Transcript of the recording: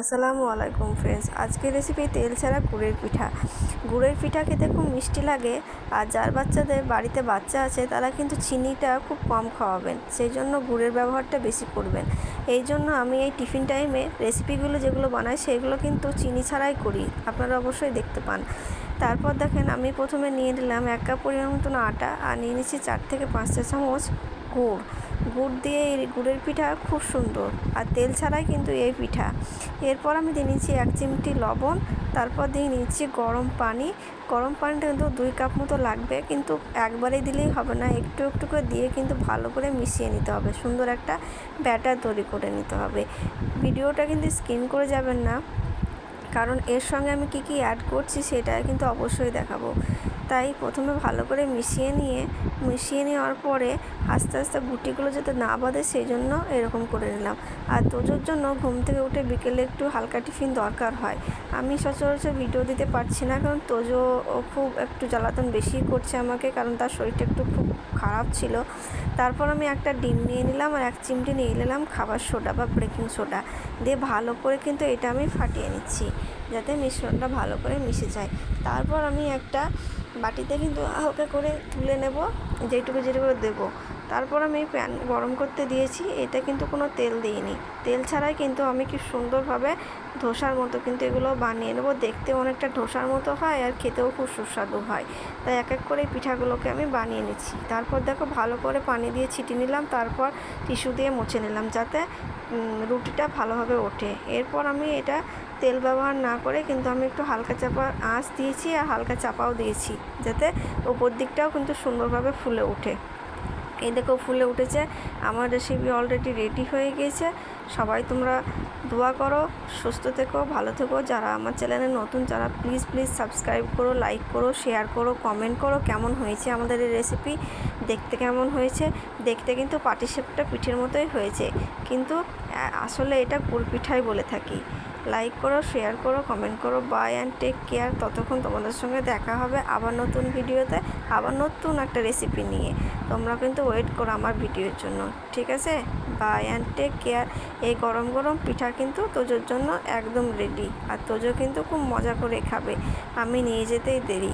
আসসালামু আলাইকুম ফ্রেন্ডস আজকের রেসিপি তেল ছাড়া গুড়ের পিঠা। গুড়ের পিঠা খেতে খুব মিষ্টি লাগে, আর যার বাচ্চাদের বাড়িতে বাচ্চা আছে, তারা কিন্তু চিনিটা খুব কম খাওয়াবেন সেই জন্য গুড়ের ব্যবহারটা বেশি করবেন। এই জন্য আমি এই টিফিন টাইমে রেসিপিগুলো যেগুলো বানাই, সেগুলো কিন্তু চিনি ছাড়াই করি, আপনারা অবশ্যই দেখতে পান। তারপর দেখেন, আমি প্রথমে নিয়ে নিলাম এক কাপ পরিমাণ মতন আটা, আর নিয়ে নিচ্ছি চার থেকে পাঁচটা চামচ গুড়। গুড় দিয়ে এই গুড়ের পিঠা খুব সুন্দর। আর তেল ছাড়াই কিন্তু এই পিঠা। এরপর আমি দিয়ে নিচ্ছি এক চিমটি লবণ, তারপর দিয়ে নিচ্ছি গরম পানি। গরম পানিটা কিন্তু দুই কাপ মতো লাগবে, কিন্তু একবারেই দিলেই হবে না। একটু একটু করে দিয়ে কিন্তু ভালো করে মিশিয়ে নিতে হবে। সুন্দর একটা ব্যাটার তৈরি করে নিতে হবে। ভিডিওটা কিন্তু স্কিন করে যাবেন না। কারণ এর সঙ্গে আমি কি কি অ্যাড করছি সেটা কিন্তু অবশ্যই দেখাবো। তাই প্রথমে ভালো করে মিশিয়ে নিয়ে, মিশিয়ে নেওয়ার পরে আস্তে আস্তে গুটিগুলো যাতে না বাঁধে সেই জন্য এরকম করে নিলাম। আর তোজোর জন্য ঘুম থেকে উঠে বিকেলে একটু হালকা টিফিন দরকার হয়। আমি সচরাচর ভিডিও দিতে পারছি না কারণ তোজো খুব একটু জ্বালাতন বেশি করছে আমাকে কারণ তার শরীরটা একটু খুব খারাপ ছিল। তারপর আমি একটা ডিম নিয়ে নিলাম আর এক চিমটি নিয়ে নিলাম খাবার সোডা বা বেকিং সোডা দিয়ে ভালো করে কিন্তু এটা আমি ফাটিয়ে নিচ্ছি। যাতে মিশ্রণটা ভালো করে মিশে যায়। তারপর আমি একটা বাটিতে কিন্তু হালকা করে তুলে নেব যেটুকু যেটুকু দেবো। তারপর আমি প্যান গরম করতে দিয়েছি। এটা কিন্তু কোনো তেল দিইনি। তেল ছাড়াই কিন্তু আমি কি সুন্দরভাবে ধোসার মতো কিন্তু এগুলো বানিয়ে নেব। দেখতে অনেকটা ধোসার মতো হয় আর খেতেও খুব সুস্বাদু হয়। তাই এক এক করে পিঠাগুলোকে আমি বানিয়ে নিচ্ছি। তারপর দেখো ভালো করে পানি দিয়ে ছিটিয়ে নিলাম। তারপর টিস্যু দিয়ে মুছে নিলাম যাতে রুটিটা ভালোভাবে ওঠে। এরপর আমি এটা তেল ব্যবহার না করে কিন্তু আমি একটু হালকা চাপা আঁচ দিয়েছি আর হালকা চাপাও দিয়েছি যাতে ওপর দিকটাও কিন্তু সুন্দরভাবে ফুলে ওঠে। এই দেখো ফুলে উঠেছে। আমার রেসিপি অলরেডি রেডি হয়ে গিয়েছে সবাই তোমরা দোয়া করো, সুস্থ থেকো, ভালো থেকো। যারা আমার চ্যানেলে নতুন, যারা প্লিজ প্লিজ সাবস্ক্রাইব করো লাইক করো শেয়ার করো কমেন্ট করো কেমন হয়েছে আমাদের এই রেসিপি দেখতে কেমন হয়েছে? দেখতে কিন্তু পাটিসাপটা পিঠের মতোই হয়েছে। কিন্তু আসলে এটা গুড় পিঠাই বলে থাকি। লাইক করো শেয়ার করো কমেন্ট করো বাই অ্যান্ড টেক কেয়ার ততক্ষণ তোমাদের সঙ্গে দেখা হবে আবার নতুন ভিডিওতে, আবার নতুন একটা রেসিপি নিয়ে। তোমরা কিন্তু ওয়েট করো আমার ভিডিওর জন্য। ঠিক আছে? বাই অ্যান্ড টেক কেয়ার এই গরম গরম পিঠা কিন্তু তোজোর জন্য একদম রেডি আর তোজো কিন্তু খুব মজা করে খাবে। আমি নিয়ে যেতেই দেরি।